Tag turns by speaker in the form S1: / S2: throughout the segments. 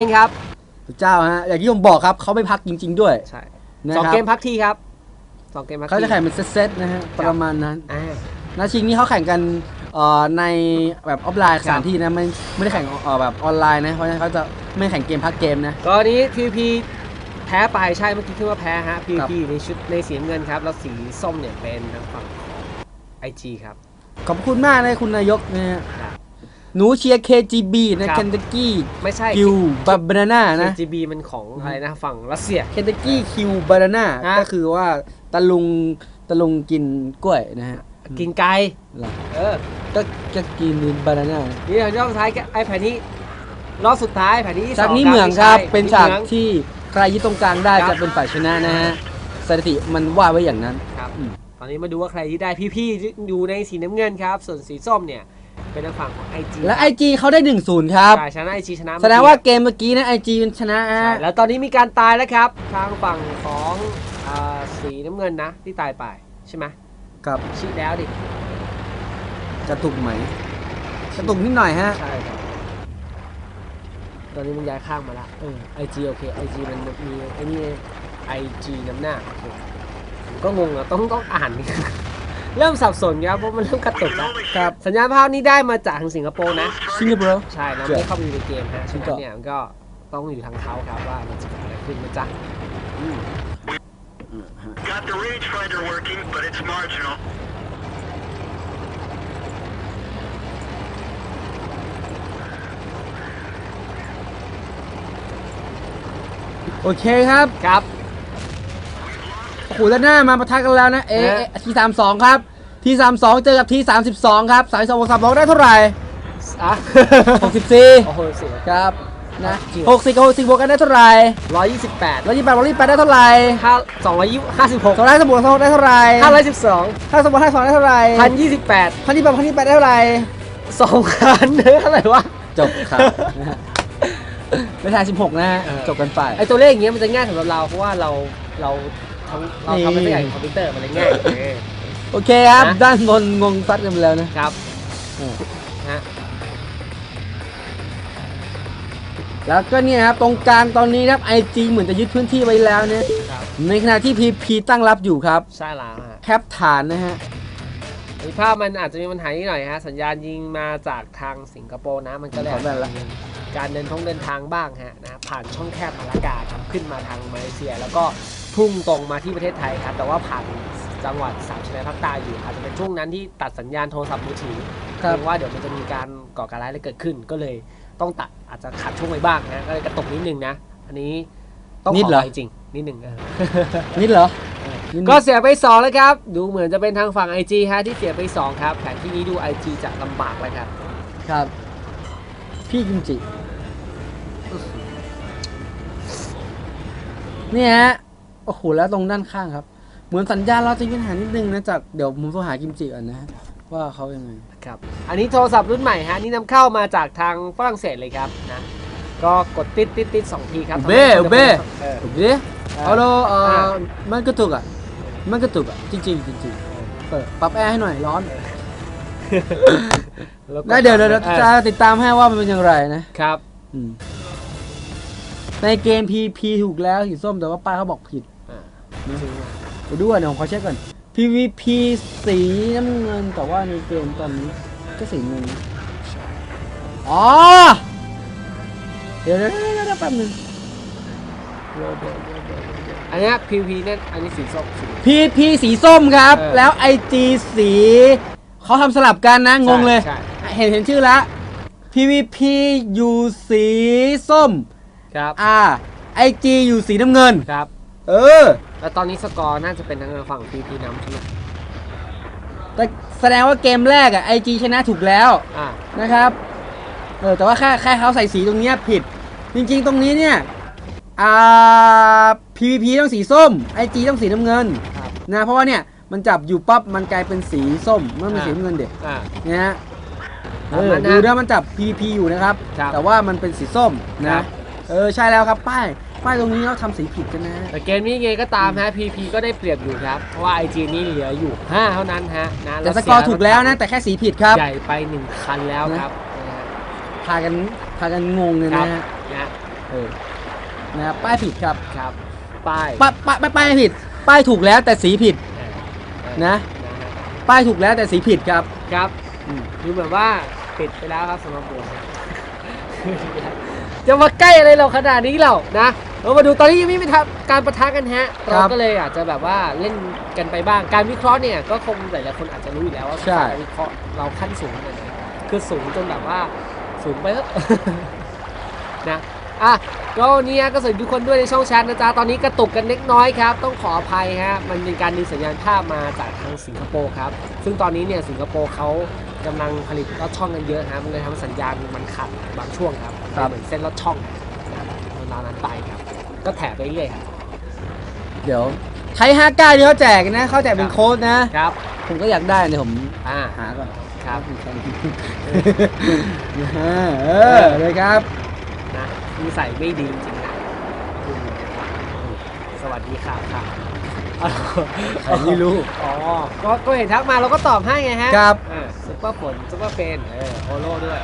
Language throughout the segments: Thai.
S1: เองครับ
S2: พระเจ้าฮะอย่างที่ผมบอกครับเขาไม่พักจริง ๆ ด้วย
S1: ใช่
S2: นะ
S1: สอง
S2: ครับ
S1: เกมพักทีครับสองเกมพักที
S2: เขาจะแข่งเป็นเซตๆนะฮะประมาณนั้น
S1: อ่า
S2: นัดชิงนี้เขาแข่งกันเอ่อในแบบออฟไลน์
S1: ครับ
S2: สถานที่นะไม่ไม่ได้แข่งเอ่อแบบออนไลน์นะเพราะฉะนั้นเขาจะไม่แข่งเกมพักเกมนะ
S1: ก็อันนี้ PVP แพ้ไปใช่เมื่อกี้ขึ้นว่าแพ้ฮะ
S2: ครับ
S1: PVP ในชุดในสีน้ำเงินครับ แล้วสีส้มเนี่ยเป็นทางฝั่งของ IG ครับ
S2: ขอบคุณมากนะคุณนายกนะฮะ
S1: ครับ
S2: หนูเชียร์ KGB นะ
S1: ครับ
S2: เคนตักกี้
S1: ไม่ใช่
S2: คิวบาบานาน่านะ
S1: KGB มันของอะไรนะฝั่งรัสเซีย
S2: เคนตักกี้คิวบานาน่า
S1: ฮะ
S2: ก็คือว่าตะลุงตะลุงกินกล้วยนะฮะ
S1: กินไก่
S2: เหรอ
S1: เออ
S2: ก็จะกินบานาน่า
S1: นี่รอบสุดท้ายไอ้แผ่นนี้รอบสุดท้ายแผ่นนี้ที่ส
S2: ฉาก
S1: อง
S2: นี้
S1: ครับ
S2: เหมืองครับ
S1: ไม่ใช่
S2: เป็นฉาก
S1: หมือง
S2: ที่ใครยึดตรงกลางได้
S1: ครั
S2: จะ
S1: บ
S2: เป็นฝ่ายชนะนะฮะสถิติมันว่าไว้อย่างนั้น
S1: ครับ
S2: อืม
S1: ตอนนี้มาดูว่าใครที่ได้พี่ๆอยู่ในสีน้ำเงินครับ ส่วนสีส้มเนี่ย เป็นทางฝั่งของ IG
S2: และไอจีเขาได้1นศูนย์ครับ
S1: ใช่ชนะ IG ชนะ
S2: แสดงว่าเกมเมื่อกี้นะไอจีมันชนะ
S1: ใช่
S2: ฮะ
S1: แล้วตอนนี้มีการตายแล้วครับ ทางฝั่งของอ่าสีน้ำเงินนะ ที่ตายไปใช่ไหม
S2: กับ
S1: ชี้แล้วดิ
S2: กระตุกไหม กระตุกนิดหน่อยฮะ
S1: ใช่ครับ ตอนนี้มึงย้ายข้างมาละเออ IG โอเค IG มันมีไอ้นี่ IG น้ำหน้าโอเคผมก็งงอะต้องต้องอ่าน เริ่มสับสนครับเพราะมันเริ่มกระตุกแล้ว
S2: ครับ
S1: สัญญาณภาพนี้ได้มาจากทางสิงคโปร์นะ
S2: สิงคโปร์
S1: ใช่เรา
S2: เจ๋
S1: ไม่
S2: ง
S1: เข้าไปดูในเกมฮะ
S2: จริ
S1: ฉะ
S2: ง
S1: นั้
S2: ก็
S1: นเนี่ยมันก็ต้องอยู่ทางเขาครับว่ามันจะเกิดอะไรขึ้นนะจ๊ะอืม
S3: Got the range finder working, but it's marginal.
S2: โอเคครับ
S1: ครับ
S2: โอ้โหแล้วหน้ามาปะทะกันแล้วนะเอ
S1: ฮะ
S2: ทีสามสองครับทีสามสองเจอกับทีสามสิบสองครับสายสองบวกสามบวกได้เท่าไหร่
S1: อะ
S2: หกสิบสี่
S1: โอ้โหเสีย
S2: ครับนะ
S1: จริง
S2: หกสิบกับหกสิบบวกกันได้เท่าไหร่
S1: ร้อยยี่สิบแปด
S2: ร้อยยี่สิบแปดร้อยยี่สิบแปดได้เท่าไหร่
S1: ห้าสองร้อยยี่ห้าสิบหก
S2: สองร้อยสมบูรณ์สองได้เท่าไหร่
S1: ห้าร้อยสิบสอง
S2: ถ้าสมบูรณ์ห้าสองได้เท่าไหร่
S1: พันยี่สิบแปด
S2: พันที่แปดพันที่แปดได้เท่าไหร่
S1: สองพันเท่าไหร่วะ
S2: จบครับนะฮะไม่ใช่สิบหกนะฮะ
S1: เออ
S2: จบกันไป
S1: ไอตัวเลขอย่างเงี้ยมันจะง่ายสำหรับเราเพราะว่าเราเรา ทำเราทำเป็นตัวอย่างคอมพิวเตอร์มันเลยง่ายเออ
S2: โอเคครับ
S1: นะ
S2: ด้านบนงงซัดกันไปแล้วนะ
S1: ครับ
S2: อืม
S1: ฮะ
S2: แล้วก็เนี่ยครับตรงกลางตอนนี้นะครับไอจีเหมือนจะยึดพื้นที่ไว้แล้วเนี่ย
S1: ครับ
S2: ในขณะที่พีพีตั้งรับอยู่ครับ
S1: ใช่แล้วฮะ
S2: แคปฐานนะฮะ
S1: มีภาพมันอาจจะมีปัญหานิดหน่อยฮะ สัญญาณยิงมาจากทางสิงคโปร์นะ มันก็เลย
S2: ขอแบ่งละ
S1: การเดินท่องเดินทางบ้างฮะนะผ่านช่องแคบทางอากาศครับขึ้นมาทางมาเลเซีย แล้วก็ พุ่งตรงมาที่ประเทศไทยครับ แต่ว่าผ่านจังหวัดสามชายแดนภาคใต้อยู่อาจจะเป็นช่วงนั้นที่ตัดสัญญาณโทรศัพท์มือถือ
S2: ครับ
S1: เกรงว่าเดี๋ยวมันจะมีการก่อการร้ายอะไรเกิดขึ้น ก็เลยต้องตัดอาจจะขัดช่วงไปบ้างนะก็เลยกระตุกนิดนึงนะ อันนี้ต้อง
S2: นิด
S1: ขอ
S2: เหรอ
S1: ไปจริงนิดนึงเออ
S2: นิดเหรอนิด
S1: ก็เสียไป 2 แล้วครับ ดูเหมือนจะเป็นทางฝั่ง IG ฮะที่เสียไป 2 ครับแผนที่นี้ดู IG จะลำบากแล้วครับ
S2: ครับ พี่กิมจิ เนี่ยฮะ โอ้โหแล้วตรงด้านข้างครับ เหมือนสัญญาณเราจะมีปัญหานิดนึงนะจากเดี๋ยวผมโทรหากิมจิก่อนนะฮะว่าเขายังไง
S1: ครับ อันนี้โทรศัพท์รุ่นใหม่ฮะนี่นำเข้ามาจากทางฝรั่งเศสเลยครับนะ ก็กดติดติดติดสองทีครับ
S2: เบ้เบ้
S1: เออ
S2: ถูกดิฮัลโหลเอ่อ
S1: อ่า
S2: มันกระตุกอะ มันกระตุกอะ จริงๆจริงๆเปิดปรับแอร์ให้หน่อยร้อน
S1: แล้วก็
S2: ได้เดี๋ยวเดี๋ยว
S1: ออ
S2: จะติดตามให้ว่ามันเป็นอย่างไรนะ
S1: ครับ
S2: อืมในเกม PP ถูกแล้วสีส้มแต่ว่าป้ายเขาบอกผิด
S1: อ่า
S2: เดี๋ยวดูก่อนเดี๋ยวผมขอเช็คก่อน PVP สีน้ำเงินแต่ว่าในเกมตอนนี้ก็สีเงินนะอ๋อเดี๋ยวเดี๋ยวเดี๋ยวเดี๋ยวแป๊บนึง
S1: อันเนี้ย PVP เนี่ยอันนี้สีส้มสี
S2: PP สีส้มครับ
S1: เออ
S2: แล้ว IG สีเขาทำสลับกันนะ งงเลย
S1: ใช่
S2: เห็นเห็นชื่อแล้ว PVP อยู่สีส้ม
S1: ครับ
S2: อ่า IG อยู่สีน้ำเงิน
S1: ครับ
S2: เออ
S1: แล้วตอนนี้สกอร์น่าจะเป็นทางฝั่ง PVP นำใช่ไหม
S2: แต่แสดงว่าเกมแรกอะ IG ชนะถูกแล้ว
S1: อ่า
S2: นะครับเออแต่ว่าแค่แค่เขาใส่สีตรงเนี้ยผิด จริงๆ ตรงนี้เนี่ยอ่า PVP ต้องสีส้ม IG ต้องสีน้ำเงิน
S1: ครับ
S2: นะเพราะว่าเนี่ยมันจับอยู่ปั๊บมันกลายเป็นสีส้มมันเป็นสีน้ำเงินเด็ก
S1: อ่า
S2: นะฮะเอ
S1: ตาม
S2: อ
S1: นั้นนะ
S2: ดูนะมันจับ PVP อยู่นะครับ
S1: ครับ
S2: แต่ว่ามันเป็นสีส้ม
S1: ครั
S2: นะ
S1: บ
S2: เออใช่แล้วครับป้าย ป้ายตรงนี้เขาทำสีผิดกันนะ
S1: แต่เกมนี้ยังไงก็ตามฮะ PP ก็ได้เปรียบอยู่ครับ เพราะว่า IG นี่เหลืออยู่ 5 เท่านั้นฮะนะ
S2: แต่สกอร์ถูกแล้วนะ แต่แค่สีผิดครับ
S1: ใหญ่ไป 1 คันแล้วครับนะฮะ
S2: พากันพากันงงเลย
S1: ครั
S2: นะ
S1: บ
S2: ฮะ
S1: นะ
S2: เออนะครับป้ายผิดครับ
S1: ครับป้าย
S2: ป้ายป้ายป้ายป้ายไม่ผิด ป้ายถูกแล้วแต่สีผิด
S1: เออเออ
S2: นะ
S1: นะฮะ
S2: ป้ายถูกแล้วแต่สีผิดครับ
S1: ครับ
S2: อืม
S1: ดูเหมือนว่าปิดไปแล้วครับสำหรับผมจะมาใกล้อะไรเราขนาดนี้เรานะ เรามาดูตอนนี้ยังไม่มีทำการประทะกันฮะเราก็เลยอาจจะแบบว่าเล่นกันไปบ้างการวิเคราะห์เนี่ยก็คงหลายๆคนอาจจะรู้อยู่แล้วว่า
S2: ใช่
S1: การวิเคราะห์เราขั้นสูงขนาดไหนคือสูงจนแบบว่าสูงไปแล้ว นะอะก็วันนี้ก็สวัสดีทุกคนด้วยในช่องแชทนะจ๊ะตอนนี้กระตุกกันเล็กน้อยครับ ต้องขออภัยฮะมันเป็นการดึงสัญญาณภาพมาจากทางสิงคโปร์ครับ ซึ่งตอนนี้เนี่ยสิงคโปร์เขากำลังผลิตลอดช่องกันเยอะฮะมันเลยทำให้สัญญาณมันขาดบางช่วงครับ
S2: ครับ
S1: เหมือนเส้นลอดช่องนะครับเวลานั้นไปครับ ก็แถไปเรื่อยครับ
S2: เดี๋ยว ใช้ห้าก้าที่เขาแจกนะเขาแจกเป็นโค้ดนะ
S1: ครับ
S2: ผมก็อยากได้เดี๋ยวผม
S1: อ่า
S2: หาก่อน
S1: ครับ
S2: เออเลยครับ
S1: นะนิสัยไม่ดีจริงๆนะคุณสวัสดีค่ะค่ะ
S2: ใครไม่รู้
S1: อ๋อก็ก็เห็นทักมาเราก็ตอบให้ไงฮะ
S2: ครับ
S1: เออซุปเปอร์ฝนซุปเปอร์เฟนเออโอโล่ด้วย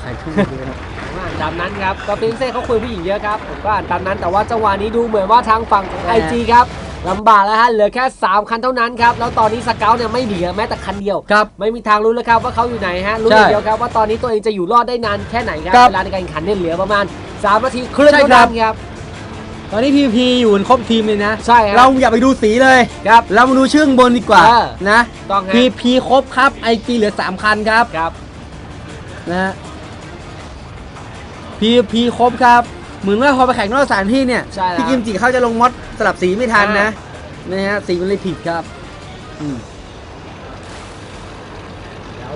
S2: ใครขึ้นดูนะ
S1: ผมอ่านตามนั้นครับก็ปรินเซ่เขาคุยผู้หญิงเยอะครับ ผมก็อ่านตามนั้น แต่ว่าจังหวะนี้ดูเหมือนว่าทางฝั่งของไอจีครับลำบากแล้วฮะเหลือแค่ 3 คันเท่านั้นครับ แล้วตอนนี้สเกลเนี่ยไม่เหลือแม้แต่คันเดียว
S2: ครับ
S1: ไม่มีทางรู้แล้วครับว่าเขาอยู่ไหนฮะ รู้
S2: ใช่
S1: อย่างเดียวครับว่าตอนนี้ตัวเองจะอยู่รอดได้นานแค่ไหนครับ
S2: ครับ
S1: เวลาในการแข่งขันเนี่ยเหลือประมาณ3นาทีครึ่ง
S2: ใช่
S1: เท่า
S2: ครั
S1: นั้
S2: บ
S1: นครับ
S2: ตอนนี้พีพีอยู่กันครบทีมเลยนะ
S1: ใช่ครับ
S2: เราอย่าไปดูสีเลย
S1: ครับ
S2: เรามาดูชื่อข้างบนดีกว่า
S1: เออ
S2: นะ
S1: ต้องฮะ
S2: พีพีครบครับไอจีเหลือ 3 คันครับ
S1: ครับ
S2: นะฮะพีพีครบครับ เหมือนว่าพอไปแข่งนอกสถานที่เนี่ย
S1: ใช่แล้ว
S2: พี่กิมจิเขาจะลงมอดสลับสีไม่ทันนะนะฮะสีมันเลยผิดครับอืม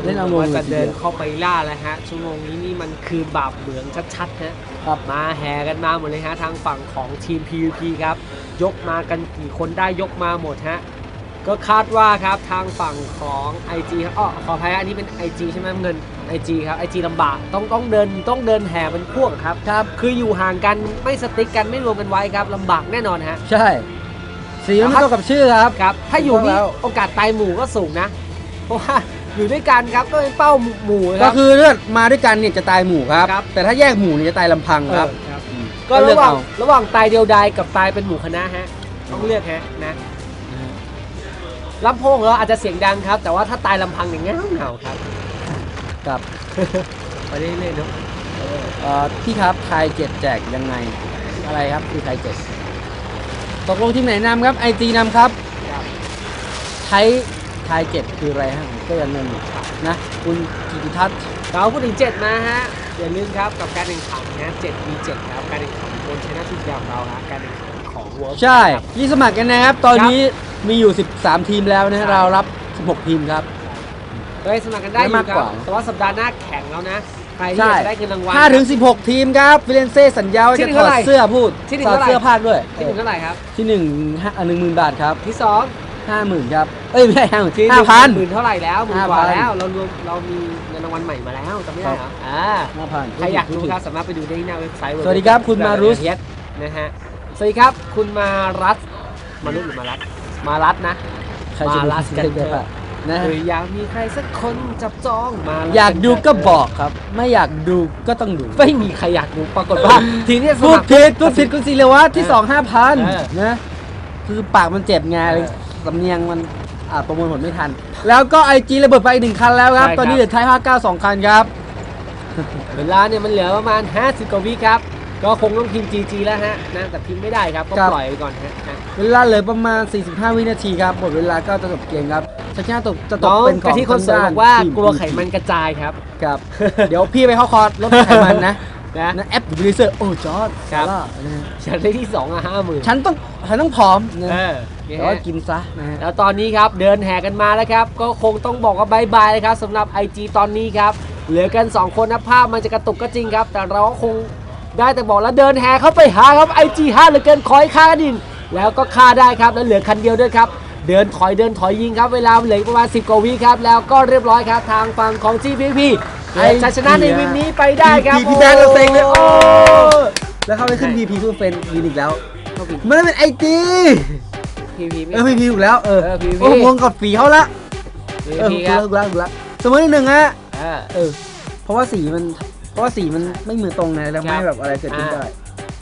S2: เล่นเอาลง
S1: ว่าจะ
S2: เลยทีเดียว
S1: เดินเข้าไปล่าแล้วฮะ ชั่วโมงนี้นี่มันคือบาปเหมืองชัดๆฮะ
S2: ครับ
S1: มาแห่กันมาหมดเลยฮะทางฝั่งของทีม PVP ครับ ยกมากันกี่คนได้ยกมาหมดฮะ ก็คาดว่าครับทางฝั่งของ IG ครับอ๋อขออภัยฮะอันนี้เป็น IG ใช่ไหมเงิน IG ครับ IG ลำบากต้องต้องเดินต้องเดินแห่เป็นพวกครับ
S2: ครับ
S1: คืออยู่ห่างกันไม่สติ๊กกันไม่รวมกันไว้ครับลำบากแน่นอนฮะ
S2: ใช่ สีมันไม่เท่ากับชื่อครับ
S1: ครับ ถ้าอยู่
S2: ถูกต้
S1: นี่
S2: องแล้ว
S1: โอกาสตายหมู่ก็สูงนะ เพราะว่า อยู่ด้วยกันครับก็เป็นเป้าหมู่นะค
S2: ก็
S1: รับ
S2: คือเลือดมาด้วยกันเนี่ยจะตายหมู่ครับ
S1: ครับ
S2: แต่ถ้าแยกหมู่เนี่ยจะตายลำพังครับ
S1: เออครับ
S2: อืม
S1: ก็
S2: เลื
S1: ระ
S2: อก
S1: หว่าง
S2: เอา
S1: ระหว่างตายเดียวดายกับตายเป็นหมู่คณะฮะต้องเลือกฮะนะลำโพงเราอาจจะเสียงดังครับ แต่ว่าถ้าตายลำพังอย่างเงี้ยเหงาครับ
S2: ครับ
S1: ไปเรื่อยๆเนาะ
S2: เอ่อพี่ครับไทยเจ็ดแจกยังไง อะไรครับคือไทยเจ็ดตกลงทีมไหนนำครับไอจีนำครับ
S1: ครับ
S2: ไทยไทยเจ็ดคืออะไรฮะผมก็ยังงงอยู่นะคุณกิติทัศน์
S1: เราพูดถึง7มาฮะอย่าลืมครับกับการแข่งขันนะ7 v 7ครับการแข่งขันบนชนะทุกอย่างเราฮะการแข่งขันของ World
S2: ใช่
S1: ครับ
S2: ยี่สมัครกันนะครับ ตอนนี้มีอยู่ 13 ทีมแล้วนะฮะเรารับ 16 ทีมครับ
S1: เฮ้ยสมัครกันได้อยู่
S2: ได้มาก
S1: ครั
S2: ก
S1: บ
S2: ว่า
S1: แต่ว่าสัปดาห์หน้าแข่งแล้วนะใครที่
S2: ใช่
S1: อยากจะได้เงินรางวัล
S2: 5ถึง16ทีมครับฟิเลนเซ่สัญญาว่า
S1: ที่
S2: จะ
S1: หนึ่ง
S2: ถอด
S1: เท่าไหร่
S2: เสื้อพูด
S1: ที่หนึ่ง
S2: ถอด
S1: เท่าไหร่
S2: เสื้อภาคด้วย
S1: ที่หนึ่งเท่าไหร่ครับ
S2: ที่หนึ่งห้าหนึ่งหมื่นบาทครับ
S1: ที่สอง
S2: ห้าหมื่นครับ เอ้ยไม่ใช่ห้าหมื่น
S1: ที่
S2: ห้าพัน
S1: หมื่นเท่าไหร่แล้วหมื่นกว่า
S2: 5,000
S1: แล้วเรารวมเรามีเงินรางวัลใหม่มาแล้วจำไม่ได้เหรออ่า
S2: ห้าพัน
S1: ใครอยากรู้ครับสามารถไปดูได้ที่หน้าเว็บไซต์
S2: สวัสดีครับคุณมารุส
S1: เฮ็ดนะฮะสวัสดีครับคุณมารัสมารุสหรือมารัสมารัสนะ
S2: ใครจะ
S1: มา
S2: ดู
S1: ลัสกันเถอะ
S2: นะ
S1: หรืออยากมีใครสักคนจับจองมารัส
S2: อยากดูก็บอกครับ ไม่อยากดูก็ต้องดู
S1: ไม่มีใครอยากดูปรากฏว่า ทีนี้ส
S2: พูด
S1: มัคร
S2: ผิดพูดผิดคุณศิริวัฒน์ที่สองห้าพัน
S1: เออ
S2: นะคือปากมันเจ็บไง
S1: เออ
S2: สำเนียงมันอ่าประมวลผลไม่ทัน แล้วก็ไอจีระเบิดไปอีกหนึ่งคันแล้วครับ
S1: ใช่ครับ
S2: ตอนนี้เหลือท้ายภาคเก้าสองคันครับ
S1: เวลาเนี่ยมันเหลือประมาณ 50 กว่าวิครับ ก็คงต้องพิมพ์ GG แล้วฮะนะแต่พิมพ์ไม่ได้ครับ ก็
S2: ครับ
S1: ปล่อยไปก่อนฮะนะ
S2: เวลาเหลือประมาณ 45 วินาทีครับหมดเวลาก็จะจบเกมครับชักชาตกจะตก
S1: น้อง
S2: เป็นข
S1: กะ
S2: อง
S1: ที่คนสวย
S2: ทง
S1: บ
S2: ด้
S1: อกว่า
S2: ที
S1: กลัวไขมันกระจายครับ
S2: ครับ เดี๋ยวพี่ไปเข้าคอร์สลดไขมันนะ
S1: นะ
S2: นะแอปบริเซอร์โอ้จอร์ด
S1: ครับ
S2: ซาร่านะฮะ
S1: ฉันได้ที่2อะห้าหมื่น
S2: ฉันต้องฉันต้องผอมนะ
S1: เออเนี่ย
S2: แต่ว่า
S1: ฮะ
S2: กินซะนะฮะ
S1: แล้วตอนนี้ครับเดินแห่กันมาแล้วครับ ก็คงต้องบอกว่าบายบายเลยครับสำหรับ IG ตอนนี้ครับ เหลือกัน 2 คนนะภาพมันจะกระตุกก็จริงครับ แต่เราก็คงได้แต่บอกแล้วเดินแห่เข้าไปหาครับ IG ห้าเหลือเกินคอยฆ่ากันดิน แล้วก็ฆ่าได้ครับแล้วเหลือคันเดียวด้วยครับ เดินถอยเดินถอยยิงครับ เวลาเหลือประมาณ 10 กว่าวิครับ แล้วก็เรียบร้อยครับทางฝั่งของ GPP เก็บชัยชนะในวินนี้ไปได้ครับ
S2: พี่พี่แบงค์เราเซ็งเลยโอ้
S1: โอ้
S2: แล้วเขาไปขึ้น VP เพื่อเป็นวินอีกแล้ว
S1: เข้าไป
S2: มันเป็นไอจี
S1: PVP
S2: เออ VP ถูกแล้ว เออ
S1: เออ VP
S2: โอ้งงกับฝีเขาละ เออ
S1: PVP
S2: ถูก
S1: ครั
S2: แล้
S1: บ
S2: วถูกแล้วถูกแล้วสมมติหนึ่งฮะ
S1: เออ
S2: เออ เพราะว่าสีมัน เพราะว่าสีมันไม่เหมือนตรงไงแล้ว
S1: ครั
S2: ไม่
S1: บ
S2: แบบอะไรเกิดขึ้นได้
S1: อ่า